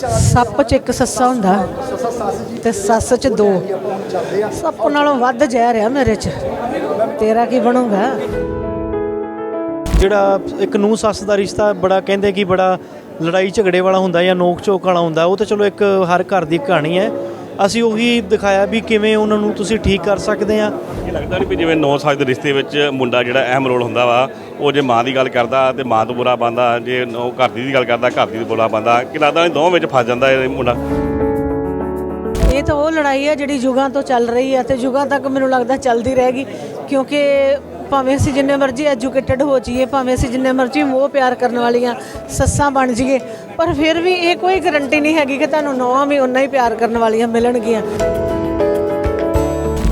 ਸੱਪ 'ਚ ਇੱਕ ਸੱਸਾ ਹੁੰਦਾ ਤੇ ਸੱਸ 'ਚ ਦੋ। ਸੱਪ ਨਾਲੋਂ ਵੱਧ ਜ਼ਹਿਰ ਆ ਮੇਰੇ 'ਚ। ਤੇਰਾ ਕੀ ਬਣੂਗਾ? ਜਿਹੜਾ ਇੱਕ ਨੂੰ ਸੱਸ ਦਾ ਰਿਸ਼ਤਾ ਬੜਾ ਕਹਿੰਦੇ ਕਿ ਬੜਾ ਲੜਾਈ ਝਗੜੇ ਵਾਲਾ ਹੁੰਦਾ ਜਾਂ ਨੋਕ ਝੋਕ ਵਾਲਾ ਹੁੰਦਾ, ਉਹ ਤਾਂ ਚਲੋ ਇੱਕ ਹਰ ਘਰ ਦੀ ਕਹਾਣੀ ਹੈ। ਅਸੀਂ ਉਹੀ ਦਿਖਾਇਆ ਵੀ ਕਿਵੇਂ ਉਹਨਾਂ ਨੂੰ ਤੁਸੀਂ ਠੀਕ ਕਰ ਸਕਦੇ ਆ। ਇਹ ਲੱਗਦਾ ਨਹੀਂ ਵੀ ਜਿਵੇਂ 9 ਸਾਲ ਦੇ ਰਿਸ਼ਤੇ ਵਿੱਚ ਮੁੰਡਾ ਜਿਹੜਾ ਅਹਿਮ ਰੋਲ ਹੁੰਦਾ ਵਾ ਉਹ ਜੇ ਮਾਂ ਦੀ ਗੱਲ ਕਰਦਾ ਤੇ ਮਾਂ ਤੋਂ ਬੁਰਾ ਬੰਦਾ ਜੇ ਉਹ ਘਰ ਦੀ ਦੀ ਗੱਲ ਕਰਦਾ ਘਰ ਦੀ ਬੁਰਾ ਬੰਦਾ ਕਿ ਲੱਗਦਾ ਨਹੀਂ ਦੋਵਾਂ ਵਿੱਚ ਫਸ ਜਾਂਦਾ ਇਹ ਮੁੰਡਾ। ਇਹ ਤਾਂ ਉਹ ਲੜਾਈ ਹੈ ਜਿਹੜੀ ਯੁਗਾਂ ਤੋਂ ਚੱਲ ਰਹੀ ਹੈ ਤੇ ਯੁਗਾਂ ਤੱਕ ਮੈਨੂੰ ਲੱਗਦਾ ਚੱਲਦੀ ਰਹੇਗੀ ਕਿਉਂਕਿ ਭਾਵੇਂ ਅਸੀਂ ਜਿੰਨੇ ਮਰਜ਼ੀ ਐਜੂਕੇਟਡ ਹੋ ਜਾਈਏ, ਭਾਵੇਂ ਅਸੀਂ ਜਿੰਨੇ ਮਰਜ਼ੀ ਮੋਹ ਪਿਆਰ ਕਰਨ ਵਾਲੀਆਂ ਸੱਸਾਂ ਬਣ ਜਾਈਏ, ਪਰ ਫਿਰ ਵੀ ਇਹ ਕੋਈ ਗਰੰਟੀ ਨਹੀਂ ਹੈਗੀ ਕਿ ਤੁਹਾਨੂੰ ਨੌਵਾਂ ਵੀ ਉਨਾ ਹੀ ਪਿਆਰ ਕਰਨ ਵਾਲੀਆਂ ਮਿਲਣਗੀਆਂ।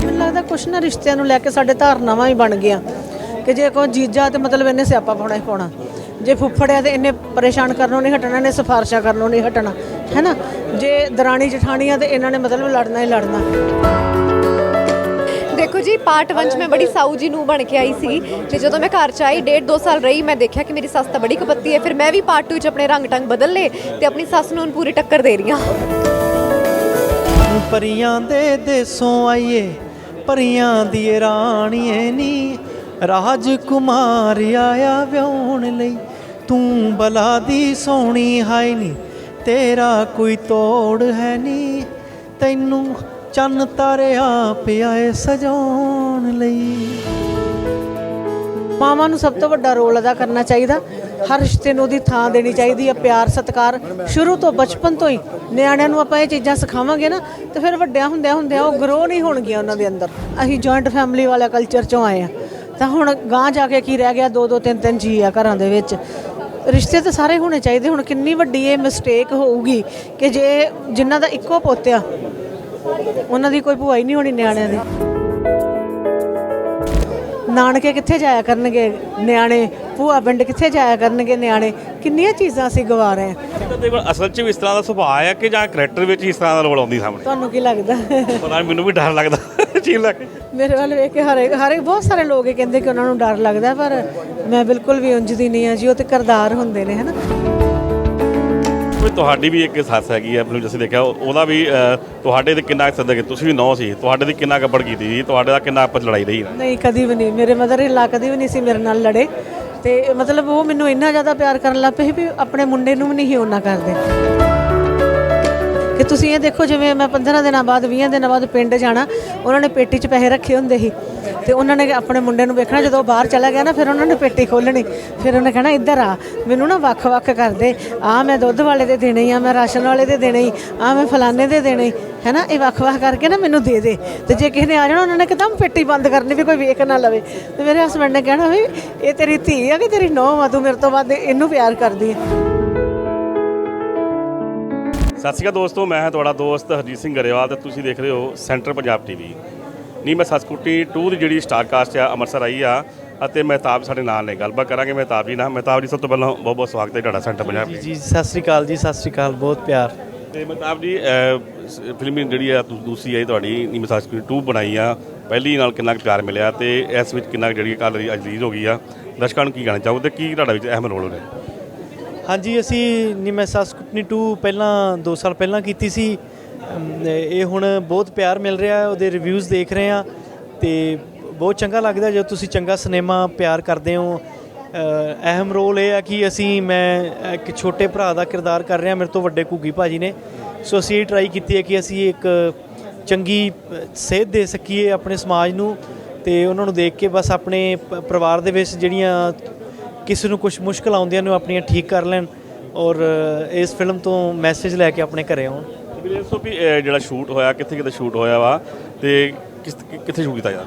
ਮੈਨੂੰ ਲੱਗਦਾ ਕੁਛ ਨਾ ਰਿਸ਼ਤਿਆਂ ਨੂੰ ਲੈ ਕੇ ਸਾਡੇ ਧਾਰਨਾਵਾਂ ਹੀ ਬਣ ਗਈਆਂ। ਕਿ ਜੇ ਕੋਈ ਜੀਜਾ ਤੇ ਮਤਲਬ ਇਹਨੇ ਸਿਆਪਾ ਪਾਉਣਾ ਹੀ ਪਾਉਣਾ। ਜੇ ਫੁੱਫੜਿਆ ਤੇ ਇਹਨੇ ਪਰੇਸ਼ਾਨ ਕਰਨੋਂ ਨਹੀਂ ਹਟਣਾ, ਇਹਨੇ ਸਿਫਾਰਸ਼ਾਂ ਕਰਨੋਂ ਨਹੀਂ ਹਟਣਾ, ਹੈਨਾ? ਜੇ ਦਰਾਣੀ ਜਠਾਣੀਆਂ ਤੇ ਇਹਨਾਂ ਨੇ ਮਤਲਬ ਲੜਨਾ ਹੀ ਲੜਨਾ। ਦੇਖੋ ਜੀ ਪਾਰਟ 1 ਚ ਮੈਂ ਬੜੀ ਸਾਊ ਜੀ ਨੂੰ ਬਣ ਕੇ ਆਈ ਸੀ ਤੇ ਜਦੋਂ ਮੈਂ ਘਰ ਚ ਆਈ ਡੇਢ ਦੋ ਸਾਲ ਰਹੀ ਮੈਂ ਦੇਖਿਆ ਕਿ ਮੇਰੀ ਸੱਸ ਤਾਂ ਬੜੀ ਕਪੱਤੀ ਹੈ। ਫਿਰ ਮੈਂ ਵੀ ਪਾਰਟ 2 ਚ ਆਪਣੇ ਰੰਗ ਟੰਗ ਬਦਲ ਲਏ ਤੇ ਆਪਣੀ ਸੱਸ ਨੂੰ ਹੁਣ ਪੂਰੀ ਟੱਕਰ ਦੇ ਰਹੀ ਹਾਂ। ਪਰੀਆਂ ਦੇ ਦੇਸੋਂ ਆਈਏ ਪਰੀਆਂ ਦੀ ਰਾਣੀਏ ਨੀ। ਰਾਜਕੁਮਾਰ ਆਇਆ ਵਿਆਹਣ ਲਈ ਤੂੰ ਬਲਾ ਦੀ ਸੋਹਣੀ ਹਾਈ ਨੀ। ਤੇਰਾ ਕੋਈ ਤੋੜ ਹੈ ਨੀ। ਤੈਨੂੰ ਚੰਨ ਤਾਰਿਆ ਪਿਆ ਏ ਸਜਾਉਣ ਲਈ। ਮਾਵਾਂ ਨੂੰ ਸਭ ਤੋਂ ਵੱਡਾ ਰੋਲ ਅਦਾ ਕਰਨਾ ਚਾਹੀਦਾ। ਹਰ ਰਿਸ਼ਤੇ ਨੂੰ ਉਹਦੀ ਥਾਂ ਦੇਣੀ ਚਾਹੀਦੀ ਹੈ, ਪਿਆਰ, ਸਤਿਕਾਰ। ਸ਼ੁਰੂ ਤੋਂ ਬਚਪਨ ਤੋਂ ਹੀ ਨਿਆਣਿਆਂ ਨੂੰ ਆਪਾਂ ਇਹ ਚੀਜ਼ਾਂ ਸਿਖਾਵਾਂਗੇ ਨਾ, ਤੇ ਫਿਰ ਵੱਡਿਆਂ ਹੁੰਦਿਆਂ ਹੁੰਦਿਆਂ ਉਹ ਗਰੋ ਨਹੀਂ ਹੋਣਗੀਆਂ ਉਹਨਾਂ ਦੇ ਅੰਦਰ। ਅਸੀਂ ਜੁਆਇੰਟ ਫੈਮਿਲੀ ਵਾਲਾ ਕਲਚਰ ਚੋਂ ਆਏ ਆ ਤਾਂ ਹੁਣ ਗਾਂ ਜਾ ਕੇ ਕੀ ਰਹਿ ਗਿਆ, ਦੋ ਦੋ, ਤਿੰਨ ਤਿੰਨ ਜੀ ਆ ਘਰਾਂ ਦੇ ਵਿੱਚ। ਰਿਸ਼ਤੇ ਤਾਂ ਸਾਰੇ ਹੋਣੇ ਚਾਹੀਦੇ, ਹੁਣ ਕਿੰਨੀ ਵੱਡੀ ਇਹ ਮਿਸਟੇਕ ਹੋਊਗੀ ਕਿ ਜੇ ਜਿਨ੍ਹਾਂ ਦਾ ਇੱਕੋ ਪੋਤਿਆ ਉਹਨਾਂ ਦੀ ਕੋਈ ਭੂਆ ਹੀ ਨਹੀਂ ਹੋਣੀ ਨਿਆਣਿਆਂ ਦੀ। ਨਾਨਕੇ ਕਿੱਥੇ ਜਾਇਆ ਕਰਨਗੇ ਨਿਆਣੇ? ਭੂਆ ਪਿੰਡ ਕਿੱਥੇ ਜਾਇਆ ਕਰਨਗੇ ਨਿਆਣੇ? ਕਿੰਨੀਆਂ ਚੀਜ਼ਾਂ ਅਸੀਂ ਗਵਾ ਰਹੇ ਹਾਂ ਇਹਦਾ ਤੇ ਅਸਲ 'ਚ ਵੀ ਇਸ ਤਰ੍ਹਾਂ ਦਾ ਸੁਭਾਅ ਹੈ ਕਿ ਜਾਂ ਕਰੈਕਟਰ ਵਿੱਚ ਇਸ ਤਰ੍ਹਾਂ ਦਾ ਰੋਲ ਆਉਂਦੀ ਸਾਹਮਣੇ। ਤੁਹਾਨੂੰ ਕੀ ਲੱਗਦਾ? ਪਤਾ ਨਹੀਂ ਮੈਨੂੰ ਵੀ ਡਰ ਲੱਗਦਾ ਚੀਜ਼ ਲੱਗ ਮੇਰੇ ਵੱਲ ਵੇਖ ਕੇ ਹਰੇ ਹਰੇ ਬਹੁਤ ਸਾਰੇ ਲੋਕ ਇਹ ਕਹਿੰਦੇ ਕਿ ਉਹਨਾਂ ਨੂੰ ਡਰ ਲੱਗਦਾ ਪਰ ਮੈਂ ਬਿਲਕੁਲ ਵੀ ਉਂਝ ਦੀ ਨਹੀਂ ਆ ਜੀ ਉਹ ਤੇ ਕਰਦਾਰ ਹੁੰਦੇ ਨੇ ਹਨਾ? ਵੀ ਤੁਹਾਡੀ ਵੀ ਇੱਕ ਸੱਸ ਹੈਗੀ ਹੈ ਫਿਲਮ ਜਿਵੇਂ ਦੇਖਿਆ ਉਹਦਾ ਵੀ ਤੁਹਾਡੇ ਤੇ ਕਿੰਨਾ ਸਦਕ ਤੁਸੀਂ ਵੀ ਨੌ ਸੀ, ਤੁਹਾਡੇ ਤੇ ਕਿੰਨਾ ਕੱਪੜ ਕੀਤੀ ਸੀ? ਤੁਹਾਡੇ ਦਾ ਕਿੰਨਾ ਆਪਸ ਲੜਾਈ ਰਹੀ ਨਹੀਂ, ਕਦੀ ਵੀ ਨਹੀਂ। ਮੇਰੇ ਮਦਰ ਇਲਾ ਕਦੀ ਵੀ ਨਹੀਂ ਸੀ ਮੇਰੇ ਨਾਲ ਲੜੇ। ਤੇ ਮਤਲਬ ਉਹ ਮੈਨੂੰ ਇੰਨਾ ਜ਼ਿਆਦਾ ਪਿਆਰ ਕਰਨ ਲੱਗ ਪਏ ਵੀ ਆਪਣੇ ਮੁੰਡੇ ਨੂੰ ਵੀ ਨਹੀਂ ਉਹਨਾਂ ਕਰਦੇ। ਕਿ ਤੁਸੀਂ ਇਹ ਦੇਖੋ, ਜਿਵੇਂ ਮੈਂ 15 ਦਿਨਾਂ ਬਾਅਦ 20 ਦਿਨਾਂ ਬਾਅਦ ਪਿੰਡ ਜਾਣਾ, ਉਹਨਾਂ ਨੇ ਪੇਟੀ 'ਚ ਪੈਸੇ ਰੱਖੇ ਹੁੰਦੇ ਸੀ। ਤੇ ਉਹਨਾਂ ਨੇ ਆਪਣੇ ਮੁੰਡੇ ਨੂੰ ਵੇਖਣਾ, ਜਦੋਂ ਬਾਹਰ ਚਲਾ ਗਿਆ ਨਾ, ਫਿਰ ਉਹਨਾਂ ਨੇ ਪੇਟੀ ਖੋਲਣੀ ਫਿਰ ਉਹਨੇ ਕਹਿਣਾ, ਇੱਧਰ ਆ, ਮੈਨੂੰ ਨਾ ਵੱਖ-ਵੱਖ ਕਰਦੇ ਆ ਮੈਂ ਦੁੱਧ ਵਾਲੇ ਦੇ ਦੇਣੇ, ਆ ਮੈਂ ਰਾਸ਼ਨ ਵਾਲੇ ਦੇ ਦੇਣੇ, ਆ ਮੈਂ ਫਲਾਣੇ ਦੇ ਦੇਣੇ। ਹੈ ਨਾ ਇਹ ਵੱਖ-ਵੱਖ ਕਰਕੇ ਨਾ ਮੈਨੂੰ ਦੇ ਦੇ। ਤੇ ਜੇ ਕਿਸੇ ਨੇ ਆ ਜਾਣਾ, ਉਹਨਾਂ ਨੇ ਇੱਕਦਮ ਪੇਟੀ ਬੰਦ ਕਰਨੀ ਵੀ ਕੋਈ ਵੇਖ ਨਾ ਲਵੇ। ਤੇ ਮੇਰੇ ਹਸਬੰਡ ਨੇ ਕਹਿਣਾ ਵੀ, ਇਹ ਤੇਰੀ ਧੀ ਆ ਕਿ ਤੇਰੀ ਨੂੰਹ ਆ? ਤੂੰ ਮੇਰੇ ਤੋਂ ਵੱਧ ਇਹਨੂੰ ਪਿਆਰ ਕਰਦੀ ਹੈ ਸਤਿ ਸ਼੍ਰੀ ਅਕਾਲ ਦੋਸਤੋ, ਮੈਂ ਹਾਂ ਤੁਹਾਡਾ ਦੋਸਤ ਹਰਜੀਤ ਸਿੰਘ ਗਰੇਵਾਲ ਤੇ ਤੁਸੀਂ ਦੇਖ ਰਹੇ ਹੋ ਸੈਂਟਰ ਪੰਜਾਬ ਟੀਵੀ। ਨਹੀਂ ਮੈਂ ਸਸਕੁੱਟੀ 2 ਦੀ ਜਿਹੜੀ ਸਟਾਰ ਕਾਸਟ ਆ ਅੰਮ੍ਰਿਤਸਰ ਆਈ ਆ ਅਤੇ ਮਹਿਤਾਬ ਸਾਡੇ ਨਾਲ ਨੇ। ਗੱਲਬਾਤ ਕਰਾਂਗੇ ਮਹਿਤਾਬ ਜੀ ਨਾਲ। ਮਹਿਤਾਬ ਜੀ ਸਭ ਤੋਂ ਪਹਿਲਾਂ ਬਹੁਤ ਬਹੁਤ ਸਵਾਗਤ ਹੈ ਤੁਹਾਡਾ ਸੈਂਟਰ ਪੰਜਾਬ ਜੀ ਜੀ ਸਤਿ ਸ੍ਰੀ ਅਕਾਲ ਜੀ ਸਤਿ ਸ੍ਰੀ ਅਕਾਲ ਬਹੁਤ ਪਿਆਰ। ਤੇ ਮਹਿਤਾਬ ਜੀ ਫਿਲਮ ਜਿਹੜੀ ਆ ਦੂ- ਦੂਸਰੀ ਆਈ ਤੁਹਾਡੀ ਨੀ ਮੈਂ ਸਸਕੁੱਟੀ 2 ਬਣਾਈ ਆ। ਪਹਿਲੀ ਨਾਲ ਕਿੰਨਾ ਪਿਆਰ ਮਿਲਿਆ ਤੇ ਇਸ ਵਿੱਚ ਕਿੰਨਾ ਜਿਹੜੀ ਕੱਲ ਰਿਲੀਜ਼ ਹੋ ਗਈ ਆ। ਦਰਸ਼ਕਾਂ ਨੂੰ ਕੀ ਕਹਿਣਾ ਚਾਹੋਗੇ ਤੇ ਕੀ ਤੁਹਾਡਾ ਵਿੱਚ ਅਹਿਮ ਰੋਲ ਰਿਹਾ? ਹਾਂਜੀ ਅਸੀਂ ਨਿਮੈਸਾ ਸਕੁਟਨੀ 2 ਪਹਿਲਾਂ 2 ਸਾਲ ਪਹਿਲਾਂ ਕੀਤੀ ਸੀ। ਇਹ ਹੁਣ ਬਹੁਤ ਪਿਆਰ ਮਿਲ ਰਿਹਾ ਹੈ ਉਹਦੇ ਰਿਵਿਊਜ਼ ਦੇਖ ਰਹੇ ਆ ਤੇ ਬਹੁਤ ਚੰਗਾ ਲੱਗਦਾ ਜਦੋਂ ਤੁਸੀਂ ਚੰਗਾ ਸਿਨੇਮਾ ਪਿਆਰ ਕਰਦੇ ਹੋ। ਅਹਿਮ ਰੋਲ ਇਹ ਆ ਕਿ ਅਸੀਂ ਮੈਂ ਇੱਕ ਛੋਟੇ ਭਰਾ ਦਾ ਕਿਰਦਾਰ ਕਰ ਰਿਹਾ ਮੇਰੇ ਤੋਂ ਵੱਡੇ ਘੁੱਗੀ ਭਾਜੀ ਨੇ। ਸੋ ਅਸੀਂ ਇਹ ਟਰਾਈ ਕੀਤੀ ਹੈ ਕਿ ਅਸੀਂ ਇੱਕ ਚੰਗੀ ਅ, ਸੇਧ ਦੇ ਸਕੀਏ ਆਪਣੇ ਸਮਾਜ ਨੂੰ ਤੇ ਉਹਨਾਂ ਨੂੰ ਦੇਖ ਕੇ ਬਸ ਆਪਣੇ ਪ- ਪਰਿਵਾਰ ਦੇ ਵਿੱਚ ਜਿਹੜੀਆਂ ਕਿਸੇ ਨੂੰ ਕੁਝ ਮੁਸ਼ਕਲ ਆਉਂਦੀਆਂ ਨੇ ਉਹ ਆਪਣੀਆਂ ਠੀਕ ਕਰ ਲੈਣ ਔਰ ਇਸ ਫਿਲਮ ਤੋਂ ਮੈਸੇਜ ਲੈ ਕੇ ਆਪਣੇ ਘਰੇ ਆਉਣ। ਵੀਰੇ ਦੱਸੋ ਵੀ ਇਹ ਜਿਹੜਾ ਸ਼ੂਟ ਹੋਇਆ ਕਿੱਥੇ ਕਿੱਥੇ ਸ਼ੂਟ ਹੋਇਆ ਵਾ ਤੇ ਕਿਸ ਕਿੱਥੇ ਸ਼ੂਟ ਕੀਤਾ ਜਾ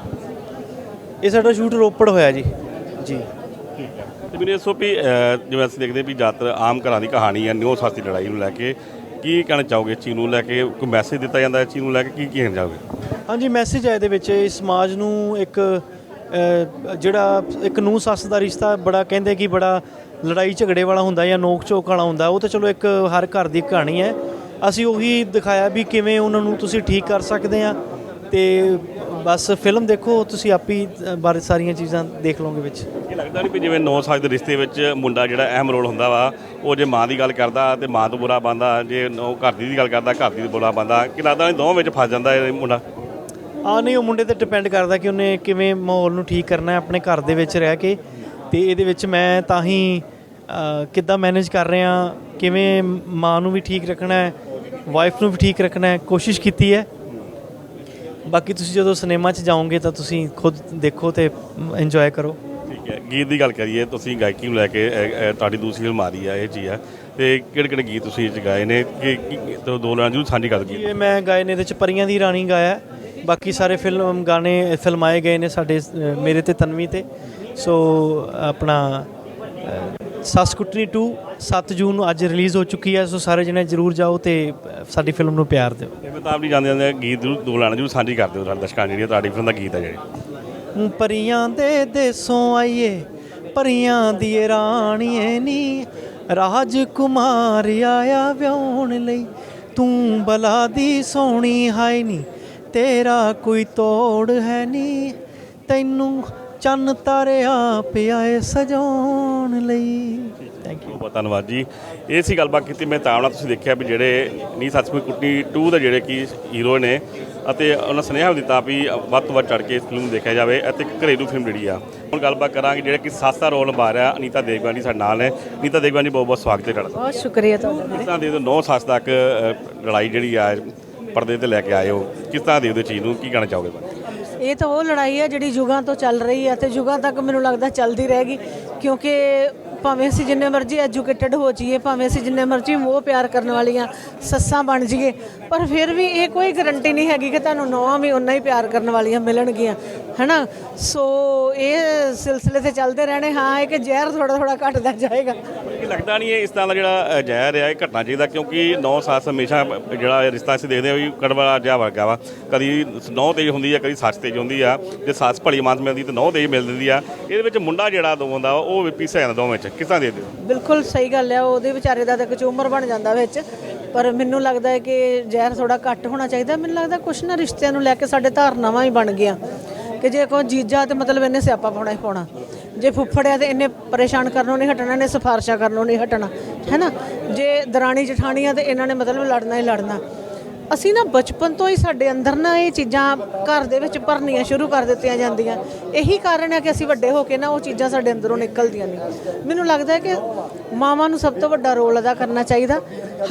ਇਹ ਸਾਡਾ ਸ਼ੂਟ ਰੋਪੜ ਹੋਇਆ ਜੀ। ਜੀ। ਤੇ ਵੀਰੇ ਦੱਸੋ ਵੀ ਅਹ, ਜਿਵੇਂ ਅਸੀਂ ਦੇਖਦੇ ਵੀ ਜ਼ਿਆਦਾਤਰ ਆਮ ਘਰਾਂ ਦੀ ਕਹਾਣੀ ਹੈ ਨਿਓ ਸਾਸੀ ਲੜਾਈ ਨੂੰ ਲੈ ਕੇ ਕੀ ਕਹਿਣਾ ਚਾਹੋਗੇ ਚੀਜ਼ ਨੂੰ ਲੈ ਕੇ? ਕੋਈ ਮੈਸੇਜ ਦਿੱਤਾ ਜਾਂਦਾ ਇਸ ਚੀਜ਼ ਨੂੰ ਲੈ ਕੇ? ਕੀ ਕੀ ਕਹਿਣਾ ਚਾਹੋਗੇ? ਹਾਂਜੀ ਮੈਸੇਜ ਹੈ ਇਹਦੇ ਵਿੱਚ। ਇਸ ਸਮਾਜ ਨੂੰ ਇੱਕ ਅ, ਜਿਹੜਾ ਇੱਕ ਨੂੰ ਸੱਸ ਦਾ ਰਿਸ਼ਤਾ ਬੜਾ ਕਹਿੰਦੇ ਕਿ ਬੜਾ ਲੜਾਈ ਝਗੜੇ ਵਾਲਾ ਹੁੰਦਾ ਜਾਂ ਨੋਕ ਝੋਕ ਵਾਲਾ ਹੁੰਦਾ ਉਹ ਤਾਂ ਚਲੋ ਇੱਕ ਹਰ ਘਰ ਦੀ ਕਹਾਣੀ ਹੈ। ਅਸੀਂ ਉਹੀ ਦਿਖਾਇਆ ਵੀ ਕਿਵੇਂ ਉਹਨਾਂ ਨੂੰ ਤੁਸੀਂ ਠੀਕ ਕਰ ਸਕਦੇ ਆ ਤੇ ਬਸ ਫਿਲਮ ਦੇਖੋ ਤੁਸੀਂ ਆਪੀ ਅ, ਬਾਰੇ ਸਾਰੀਆਂ ਚੀਜ਼ਾਂ ਦੇਖ ਲਓਗੇ ਵਿੱਚ। ਇਹ ਲੱਗਦਾ ਨਹੀਂ ਵੀ ਜਿਵੇਂ 9 ਸਾਲ ਦੇ ਰਿਸ਼ਤੇ ਵਿੱਚ ਮੁੰਡਾ ਜਿਹੜਾ ਅਹਿਮ ਰੋਲ ਹੁੰਦਾ ਵਾ ਉਹ ਜੇ ਮਾਂ ਦੀ ਗੱਲ ਕਰਦਾ ਤੇ ਮਾਂ ਤੋਂ ਬੁਰਾ ਬੰਦਾ ਜੇ ਉਹ ਘਰ ਦੀ ਗੱਲ ਕਰਦਾ ਘਰ ਦੀ ਬੁਰਾ ਬੰਦਾ ਕਿ ਲੱਗਦਾ ਨਹੀਂ ਦੋਵਾਂ ਵਿੱਚ ਫਸ ਜਾਂਦਾ ਇਹ ਮੁੰਡਾ? ਆ ਨਹੀਂ ਉਹ ਮੁੰਡੇ ਤੇ ਡਿਪੈਂਡ ਕਰਦਾ ਕਿ ਉਹਨੇ ਕਿਵੇਂ ਮਾਹੌਲ ਨੂੰ ਠੀਕ ਕਰਨਾ ਹੈ ਆਪਣੇ ਘਰ ਦੇ ਵਿੱਚ ਰਹਿ ਕੇ। ਤੇ ਇਹਦੇ ਵਿੱਚ ਮੈਂ ਤਾਂ ਹੀ ਕਿੱਦਾਂ ਮੈਨੇਜ ਕਰ ਰਿਹਾ ਕਿਵੇਂ ਮਾਂ ਨੂੰ ਵੀ ਠੀਕ ਰੱਖਣਾ ਹੈ ਵਾਈਫ ਨੂੰ ਵੀ ਠੀਕ ਰੱਖਣਾ ਹੈ ਕੋਸ਼ਿਸ਼ ਕੀਤੀ ਹੈ। ਬਾਕੀ ਤੁਸੀਂ ਜਦੋਂ ਸਿਨੇਮਾ 'ਚ ਜਾਓਗੇ ਤਾਂ ਤੁਸੀਂ ਖੁਦ ਦੇਖੋ ਤੇ ਇੰਜੋਏ ਕਰੋ। ਠੀਕ ਹੈ ਗੀਤ ਦੀ ਗੱਲ ਕਰੀਏ ਤੁਸੀਂ ਗਾਇਕੀ ਨੂੰ ਲੈ ਕੇ ਅ, ਅ, ਤੁਹਾਡੀ ਦੂਸਰੀ ਫਿਲਮ ਆ ਰਹੀ ਆ ਇਹ ਚੀਜ਼ ਆ ਤੇ ਕਿਹੜੇ ਕਿਹੜੇ ਗੀਤ ਤੁਸੀਂ ਇਹ 'ਚ ਗਾਏ ਨੇ? ਕਿ ਕਿ- ਤੇ ਦੋ ਲਾਈਨਾਂ ਜ਼ਰੂਰ ਸਾਂਝੀ ਕਰ ਦਈਏ। ਇਹ ਮੈਂ ਗਾਏ ਨੇ ਇਹਦੇ 'ਚ ਪਰੀਆਂ ਦੀ ਰਾਣੀ ਗਾਇਆ ਹੈ। ਬਾਕੀ ਸਾਰੇ ਫਿਲਮ ਗਾਣੇ ਫਿਲਮਾਏ ਗਏ ਨੇ ਸਾਡੇ ਅ, ਮੇਰੇ ਤੇ ਤਨਵੀ ਤੇ। ਸੋ ਆਪਣਾ ਅ, ਸੱਸ ਕੁੱਟਣੀ 2 7 ਜੂਨ ਨੂੰ ਅੱਜ ਰਿਲੀਜ਼ ਹੋ ਚੁੱਕੀ ਹੈ ਸੋ ਸਾਰੇ ਜਣੇ ਜਰੂਰ ਜਾਓ ਤੇ ਸਾਡੀ ਫਿਲਮ ਨੂੰ ਪਿਆਰ ਦਿਓ। ਤੇ ਮੈਂ ਤਾਂ ਆਪ ਨਹੀਂ ਜਾਂਦੇ ਜਾਂਦੇ ਗੀਤ ਜ਼ਰੂਰ ਦੋ ਲਾਈਨਾਂ ਜ਼ਰੂਰ ਸਾਂਝੀ ਕਰ ਦਿਓ ਸਾਡੇ ਦਰਸ਼ਕਾਂ ਜਿਹੜੀ ਤੁਹਾਡੀ ਫਿਲਮ ਦਾ ਗੀਤ ਹੈ ਜਿਹੜੇ। ਪਰੀਆਂ ਦੇ ਦੇਸੋਂ ਆਈਏ ਪਰੀਆਂ ਦੀ ਰਾਣੀਏ ਨੀ ਰਾਜਕੁਮਾਰ ਆਇਆ ਵਿਆਹਣ ਲਈ ਤੂੰ ਬਲਾ ਦੀ ਸੋਹਣੀ ਹਾਈ ਨੀ ਤੇਰਾ ਕੋਈ ਤੋੜ ਹੈ ਨੀ ਤੈਨੂੰ ਚੰਨ ਤਾਰਿਆ ਪਿਆਏ ਸਜਾਉਣ ਲਈ। ਥੈਂਕ ਯੂ ਬਹੁਤ ਧੰਨਵਾਦ ਜੀ। ਇਹ ਸੀ ਗੱਲਬਾਤ ਕੀਤੀ ਮੈਂ ਤਾਂ ਨਾਲ ਤੁਸੀਂ ਦੇਖਿਆ ਵੀ ਜਿਹੜੇ ਨੀ ਸੱਚ ਕੋਈ ਕੁੱਟੀ 2 ਦੇ ਜਿਹੜੇ ਕੀ ਹੀਰੋ ਨੇ ਅਤੇ ਉਹਨਾਂ ਸੁਨੇਹਾ ਵੀ ਦਿੱਤਾ ਵੀ ਵੱਧ ਤੋਂ ਵੱਧ ਚੜ ਕੇ ਇਸ ਫਿਲਮ ਨੂੰ ਦੇਖਿਆ ਜਾਵੇ ਅਤੇ ਇੱਕ ਘਰੇਲੂ ਫਿਲਮ ਜਿਹੜੀ ਆ। ਹੁਣ ਗੱਲਬਾਤ ਕਰਾਂਗੇ ਜਿਹੜੇ ਕਿ ਸੱਸ ਦਾ ਰੋਲ ਨਿਭਾ ਰਿਹਾ ਅਨੀਤਾ ਦੇਵਗਨ ਜੀ ਸਾਡੇ ਨਾਲ ਨੇ। ਅਨੀਤਾ ਦੇਵਗਨ ਜੀ ਬਹੁਤ ਬਹੁਤ ਸਵਾਗਤ ਹੈ ਤੁਹਾਡਾ। ਬਹੁਤ ਸ਼ੁਕਰੀਆ ਤੁਹਾਡਾ। ਕਿਸ ਤਰ੍ਹਾਂ ਦੇ ਨੌ ਸੱਸ ਤੱਕ ਲੜਾਈ ਜਿਹੜੀ ਆ ਪਰਦੇ ਤੇ ਲੈ ਕੇ ਆਏ ਹੋ ਕਿਸ ਤਰ੍ਹਾਂ ਦੇ ਉਹਦੇ ਚੀਜ਼ ਨੂੰ ਕੀ ਕਹਿਣਾ ਚਾਹੋਗੇ? ਇਹ ਤਾਂ ਉਹ ਲੜਾਈ ਹੈ ਜਿਹੜੀ ਯੁਗਾਂ ਤੋਂ ਚੱਲ ਰਹੀ ਹੈ ਤੇ ਯੁਗਾਂ ਤੱਕ ਮੈਨੂੰ ਲੱਗਦਾ ਚੱਲਦੀ ਰਹੇਗੀ, ਕਿਉਂਕਿ ਭਾਵੇਂ ਅਸੀਂ ਜਿੰਨੇ ਮਰਜ਼ੀ ਐਜੂਕੇਟਡ ਹੋ ਜਾਈਏ, ਭਾਵੇਂ ਅਸੀਂ ਜਿੰਨੇ ਮਰਜ਼ੀ ਮੋਹ ਪਿਆਰ ਕਰਨ ਵਾਲੀਆਂ ਸੱਸਾਂ ਬਣ ਜਾਈਏ, ਪਰ ਫਿਰ ਵੀ ਇਹ ਕੋਈ ਗਰੰਟੀ ਨਹੀਂ ਹੈਗੀ ਕਿ ਤੁਹਾਨੂੰ ਨੌਵਾਂ ਵੀ ਉਨਾ ਹੀ ਪਿਆਰ ਕਰਨ ਵਾਲੀਆਂ ਮਿਲਣਗੀਆਂ, ਹੈਨਾ? ਸੋ ਇਹ ਸਿਲਸਿਲੇ ਤੇ ਚੱਲਦੇ ਰਹਿਣੇ, ਹਾਂ, ਇਹ ਕਿ ਜ਼ਹਿਰ ਥੋੜਾ ਥੋੜਾ ਘਟਦਾ ਜਾਏਗਾ। ਲੱਗਦਾ ਨਹੀਂ ਇਹ ਇਸ ਤਰ੍ਹਾਂ ਦਾ ਜਿਹੜਾ ਜ਼ਹਿਰ ਹੈ ਇਹ ਘਟਣਾ ਚਾਹੀਦਾ, ਕਿਉਂਕਿ ਨੌ ਸੱਸ ਹਮੇਸ਼ਾ ਜਿਹੜਾ ਰਿਸ਼ਤਾ ਅਸੀਂ ਦੇਖਦੇ ਹਾਂ ਵੀ ਕੜਵਾ ਜਿਹਾ ਵਰਗਾ ਵਾ। ਕਦੀ ਨੌ ਤੇਜ ਹੁੰਦੀ ਆ, ਕਦੀ ਸੱਸ ਤੇਜ ਹੁੰਦੀ ਆ। ਜੇ ਸੱਸ ਭਲੀ ਮਾਤ ਮਿਲਦੀ ਤੇ ਨੌ ਤੇਜ ਮਿਲ ਜਾਂਦੀ ਆ। ਇਹਦੇ ਵਿੱਚ ਮੁੰਡਾ ਜਿਹੜਾ ਦੋ ਹੁੰਦਾ ਉਹ ਵੀ ਪੀਸਿਆ ਜਾਂਦਾ ਦੋਵੇਂ ਵਿੱਚ। ਕਿਸ ਦੇ ਦਿਓ? ਬਿਲਕੁਲ ਸਹੀ ਗੱਲ ਹੈ ਉਹਦੇ ਵਿਚਾਰੇ ਦਾ ਤਾਂ ਕਚੂਮਰ ਬਣ ਜਾਂਦਾ ਵਿੱਚ। ਪਰ ਮੈਨੂੰ ਲੱਗਦਾ ਹੈ ਕਿ ਜ਼ਹਿਰ ਥੋੜਾ ਘੱਟ ਹੋਣਾ ਚਾਹੀਦਾ। ਮੈਨੂੰ ਲੱਗਦਾ ਕੁਛ ਨਾ ਰਿਸ਼ਤਿਆਂ ਨੂੰ ਲੈ ਕੇ ਸਾਡੇ ਧਾਰਨਾਵਾਂ ਹੀ ਬਣ ਗਈਆਂ। ਕਿ ਜੇ ਕੋਈ ਜੀਜਾ ਤੇ ਮਤਲਬ ਇਹਨੇ ਸਿਆਪਾ ਪਾਉਣਾ ਹੀ ਪਾਉਣਾ। ਜੇ ਫੁੱਫੜਿਆ ਤੇ ਇਹਨੇ ਪਰੇਸ਼ਾਨ ਕਰਨੋਂ ਨਹੀਂ ਹਟਣਾ, ਇਹਨੇ ਸਿਫਾਰਸ਼ਾਂ ਕਰਨੋਂ ਨਹੀਂ ਹਟਣਾ। ਹੈਨਾ ਜੇ ਦਰਾਣੀ ਜਠਾਣੀਆਂ ਤੇ ਇਹਨਾਂ ਨੇ ਮਤਲਬ ਲੜਨਾ ਹੀ ਲੜਨਾ। ਅਸੀਂ ਨਾ ਬਚਪਨ ਤੋਂ ਹੀ ਸਾਡੇ ਅੰਦਰ ਨਾ ਇਹ ਚੀਜ਼ਾਂ ਘਰ ਦੇ ਵਿੱਚ ਭਰਨੀਆਂ ਸ਼ੁਰੂ ਕਰ ਦਿੱਤੀਆਂ ਜਾਂਦੀਆਂ। ਇਹੀ ਕਾਰਨ ਹੈ ਕਿ ਅਸੀਂ ਵੱਡੇ ਹੋ ਕੇ ਨਾ ਉਹ ਚੀਜ਼ਾਂ ਸਾਡੇ ਅੰਦਰੋਂ ਨਿਕਲਦੀਆਂ ਨੇ ਮੈਨੂੰ ਲੱਗਦਾ ਹੈ ਕਿ ਮਾਵਾਂ ਨੂੰ ਸਭ ਤੋਂ ਵੱਡਾ ਰੋਲ ਅਦਾ ਕਰਨਾ ਚਾਹੀਦਾ।